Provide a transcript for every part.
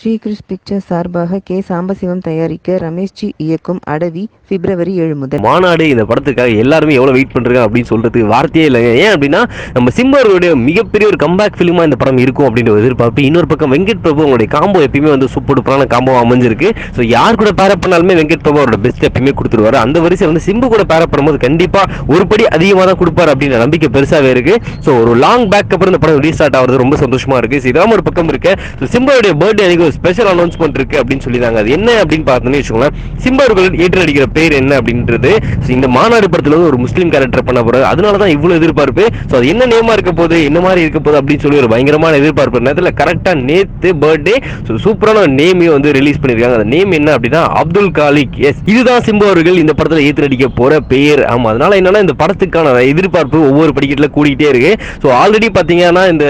Srikrish pictures சார்பாக K. Sambasivam தயாரிக்க ரமேஷ்ஜி இயக்கும் அடவி பிப்ரவரி ஏழு முதல். மாநாடு இந்த படத்துக்காக எல்லாருமே எவ்வளோ வெயிட் பண்ணுறாங்க அப்படின்னு சொல்றதுக்கு வார்த்தையே இல்லைங்க. ஏன் அப்படின்னா நம்ம சிம்பருடைய மிகப்பெரிய ஒரு கம்பேக் ஃபிலிமா இந்த படம் இருக்கும் அப்படின்ற எதிர்பார்ப்பு. இன்னொரு பக்கம் வெங்கட் பிரபு அவங்களுடைய காம்போ எப்பயுமே வந்து சூப்பர் டூப்பரான காம்போ அமைஞ்சிருக்கு. ஸோ யார் கூட பேர பண்ணாலுமே வெங்கட் பிரபு அவரோட பெஸ்ட் எப்பயுமே கொடுத்துருவாரு. அந்த வரிசை வந்து சிம்பு கூட பேர பண்ணும்போது கண்டிப்பா ஒரு படி அதிகமாக தான் கொடுப்பாரு அப்படின்ற நம்பிக்கை பெருசாவே இருக்கு. ஸோ ஒரு லாங் பேக் அப்புறம் இந்த படம் ரீஸ்டார்ட் ஆகிறது ரொம்ப சந்தோஷமா இருக்கு. So ஒரு பக்கம் இருக்கு. ஸோ பர்த்டே அன்னைக்கு ஒரு ஸ்பெஷல் அனௌன்ஸ்மெண்ட் இருக்கு அப்படின்னு சொல்லியிருந்தாங்க. அது என்ன அப்படின்னு பார்த்தோன்னு வச்சுக்கோங்களேன் சிம்பா ஏற்று நடிக்கிற பேர் என்ன அப்படின்றது இந்த மாநாடு படத்துல வந்து ஒரு முஸ்லீம் கேரக்டர் பண்ண போறாரு. அதனால தான் இவ்வளவு எதிர்பார்ப்பு. ஸோ அது என்ன நேமா இருக்க போகுது என்ன மாதிரி இருக்க போகுது அப்படின்னு சொல்லி ஒரு பயங்கரமான எதிர்பார்ப்பு. நேரத்தில் கரெக்டா நேத்து பர்த்டே ஸோ சூப்பரான ஒரு நேமையும் வந்து ரிலீஸ் பண்ணிருக்காங்க அந்த நேம் என்ன அப்படின்னா அப்துல் காலிக். எஸ் இதுதான் சிம்பு அவர்கள் இந்த படத்துல ஏற்று நடிக்க போற பேர். ஆமா அதனால என்னன்னா இந்த படத்துக்கான எதிர்பார்ப்பு ஒவ்வொரு படிக்கட்டுல கூடிக்கிட்டே இருக்கு. ஸோ ஆல்ரெடி பாத்தீங்கன்னா இந்த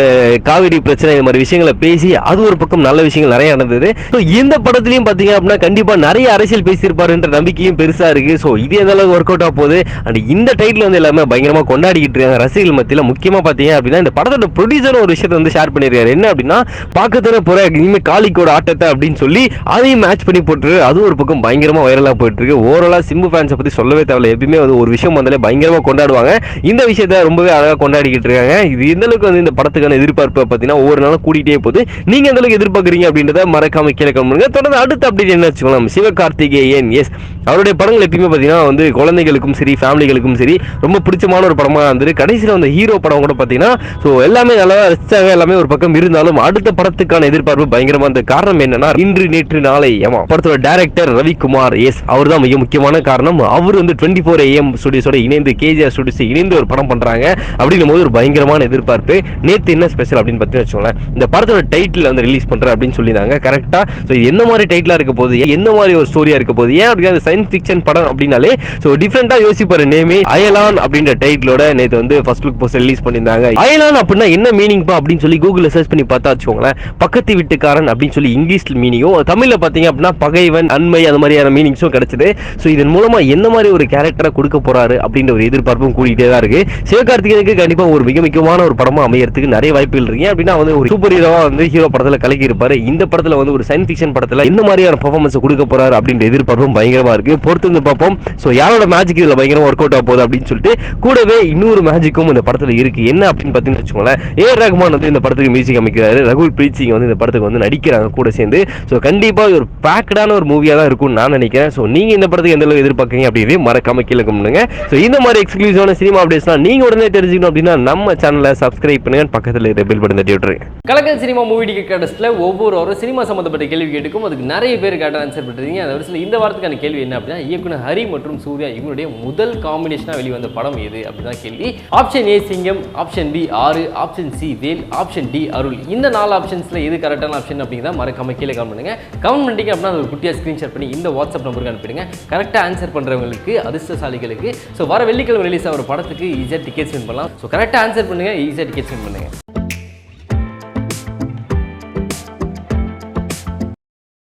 காவிரி பிரச்சனை இந்த மாதிரி விஷயங்களை பேசி அது ஒரு பக்கம் நல்ல விஷயங்கள் நிறைய நடந்தது ஸோ இந்த படத்துலையும் பார்த்தீங்க அப்படின்னா கண்டிப்பா நிறைய அரசியல் பேசியிருப்பாருன்ற நம்பிக்கையும் பெருசா இருக்கு. ஸோ இது எந்த அளவுக்கு ஒர்க் அவுட் ஆக போகுது? அண்ட் இந்த டைட்டில் வந்து எல்லாமே பயங்கரமா கொண்டாடிக்கிட்டு இருக்காங்க. ரசிகர்கள் மத்தியில் முக்கியமா பார்த்தீங்க அப்படின்னா இந்த படத்தோட ப்ரொடியூசரும் ஒரு விஷயத்தை வந்து ஷேர் பண்ணிருக்காரு என்ன அப்படின்னா பார்க்கத்தர போகிற இனிமேல் காலிக்கோட ஆட்டத்தை அப்படின்னு சொல்லி அதையும் மேட்ச் பண்ணி போட்டு அது ஒரு பக்கம் பயங்கரமாக வைரலாக போயிட்டுருக்கு இருக்கு. சிம்பு ஃபேன்ஸை பத்தி சொல்லவே தேவையில்ல. எப்பயுமே வந்து ஒரு விஷயம் வந்தாலே பயங்கரமா கொண்டாடுவாங்க. இந்த விஷயத்த ரொம்பவே அழகா கொண்டாடிக்கிட்டு இருக்காங்க. இது எந்த அளவுக்கு வந்து இந்த படத்துக்கான எதிர்பார்ப்பு பார்த்தீங்கன்னா ஒவ்வொரு நாளும் கூட்டிகிட்டே போகுது. நீங்க எந்த அளவுக்கு எதிர்பார்க்குறீங்க அப்படின்றத மறக்காம கீழே பண்ணுங்க. தொடர்ந்து அடுத்த அப்டேட் என்ன வச்சுக்கலாம் சிவகார்த்திகேயன் எஸ் அவருடைய படங்கள் எப்பயுமே பார்த்தீங்கன்னா வந்து குழந்தைகளுக்கும் சரி ஃபேமிலிகளுக்கும் சரி ரொம்ப பிடிச்சமான ஒரு படமாக இருந்தது. கடைசியில் வந்து ஹீரோ படம் கூட பார்த்தீங்கன்னா ஸோ எல்லாமே நல்லா ரசிச்சாங்க எல்லாமே ஒரு பக்கம் இருந்தாலும் அடுத்த படத்துக்கான எதிர்பார்ப்பு பயங்கரமா இருந்த காரணம் என்னன்னா இன்று நேற்று நாளை ஏமா படத்தோட டேரக்டர் ரவிக்குமார். எஸ் அவர் தான் மிக முக்கியமான காரணம். அவர் வந்து டுவெண்ட்டி ஃபோர் ஏஎம் ஸ்டுடியோஸோட இணைந்து கேஜிஆர் ஸ்டுடியோஸ் இணைந்து ஒரு படம் பண்ணுறாங்க அப்படின்னும் போது ஒரு பயங்கரமான எதிர்பார்ப்பு. நேற்று என்ன ஸ்பெஷல் அப்படின்னு பார்த்தீங்கன்னா வச்சுக்கோங்களேன் இந்த படத்தோட டைட்டில் வந்து ரிலீஸ் பண்ணுறேன் அப்படின்னு சொல்லியிருந்தாங்க. கரெக்டாக ஸோ என்ன மாதிரி டைட்டிலாக இருக்க போகுது? என்ன மாதிரி ஒரு ஸ்டோரியாக இருக்க போகுது? ஏன் அப்படின்னா சயின்ஸ் ஃபிக்ஷன் படம் அப்படின்னாலே ஸோ டிஃப்ரெண்டாக யோசிப்பாரு நேமே. அயலான் அப்படின்ற டைட்டிலோட நேற்று வந்து ஃபர்ஸ்ட் லுக் போஸ்ட் ரிலீஸ் பண்ணியிருந்தாங்க. அயலான் அப்படின்னா என்ன மீனிங் பா அப்படின்னு சொல்லி கூகுளில் சர்ச் பண்ணி பார்த்தா வச்சுக்கோங்களேன் பக்கத்து வீட்டுக்காரன் அப்படின்னு சொல்லி இங்கிலீஷ் மீனிங்கும் தமிழ்ல பார்த்தீங்க அப்படின்னா பகைவன் அண்மை அந்த மாதிரியான மீனிங்ஸும் கிடைச்சது. ஸோ இதன் மூலமா என்ன மாதிரி ஒரு கேரக்டரை கொடுக்க போறாரு அப்படின்ற ஒரு எதிர்பார்ப்பும் கூடிட்டே தான் இருக்கு. சிவகார்த்திகனுக்கு கண்டிப்பா ஒரு மிக முக்கியமான ஒரு படமா அமையறதுக்கு நிறைய வாய்ப்புகள் இருக்கு. அப்படின்னா வந்து ஒரு சூப்பர் ஹீரோவாக வந்து ஹீரோ படத்தில் கலக்கியிருப்பாரு. இந்த படத்துல வந்து ஒரு சயின்ஸ் ஃபிக்ஷன் படத்தில் என்ன மாதிரியான பர்ஃபார்மன்ஸ் கொடுக்க போறாரு அப்படின்ற எதிர்பார்ப்பும் பயங்கரமாக இருக்கு. பொறுத்து வந்து பார்ப்போம். ஸோ யாரோட மேஜிக் இதில் பயங்கரம் ஒர்க் அவுட் ஆக போகுது அப்படின்னு சொல்லிட்டு கூடவே இன்னொரு மேஜிக்கும் இந்த படத்தில் இருக்கு. என்ன அப்படின்னு பார்த்தீங்கன்னு வச்சுக்கோங்களேன். ஏ. ரஹ்மான் வந்து இந்த படத்துக்கு மியூசிக் அமைக்கிறாரு. ரகுல் பிரீத் சிங் வந்து இந்த படத்துக்கு வந்து நடிக்கிறாங்க கூட சேர்ந்து. ஸோ கண்டிப்பா ஒரு பேக்கடான ஒரு மூவியாக தான் இருக்கும்னு நான் நினைக்கிறேன். ஸோ நீங்க இந்த படத்துக்கு எந்த அளவுக்கு எதிர்பார்க்கறீங்க அப்படின்னு மறக்காம கீழே பண்ணுங்க. ஸோ இந்த மாதிரி எக்ஸ்க்ளூசிவான சினிமா அப்டேட்ஸ்லாம் நீங்கள் உடனே தெரிஞ்சுக்கணும் அப்படின்னா நம்ம சேனலை சப்ஸ்கிரைப் பண்ணுங்க. பக்கத்தில் இருக்க பில் பட்டன் தட்டி விட்டுருங்க கலக்கல் சினிமா மூவி டிக்கெட் கடஸ்டில் ஒவ்வொரு வாரம் சினிமா சம்மந்தப்பட்ட கேள்வி கேட்டுக்கும் அதுக்கு நிறைய பேர் கேட்ட ஆன்சர் பண்ணுறீங்க அந்த வருஷத்தில் இந்த வாரத்துக்கான கேள்வி என்ன அப்படின்னா இயக்குனர் ஹரி மற்றும் சூர்யா இவங்களுடைய முதல் காம்பினேஷனாக வெளிவந்த படம் எது அப்படின்னு தான் கேள்வி. Option A Singam option B Aaru option C Vel option D Arul. இந்த நாலு ஆப்ஷன்ஸில் எது கரெக்டான ஆப்ஷன் அப்படிங்கிறத மறக்காம கீழே கமெண்ட் பண்ணுங்க. கமெண்ட் பண்ணிட்டீங்க அப்படின்னா ஒரு குட்டியாக ஸ்க்ரீன்ஷாட் பண்ணி இந்த வாட்ஸ்அப் நம்பருக்கு அனுப்பிடுங்க. கரெக்டாக ஆன்சர் பண்ணுறவங்களுக்கு அதிர்ஷ்டசாலிகளுக்கு. ஸோ வர வெள்ளிக்கிழமை ரிலீஸ் ஆகிற படத்துக்கு ஈஸியாக டிக்கெட்ஸ் வின் பண்ணலாம். ஸோ கரெக்டாக ஆன்சர் பண்ணுங்க ஈஸியாக டிக்கெட்ஸ் வின் பண்ணுங்க.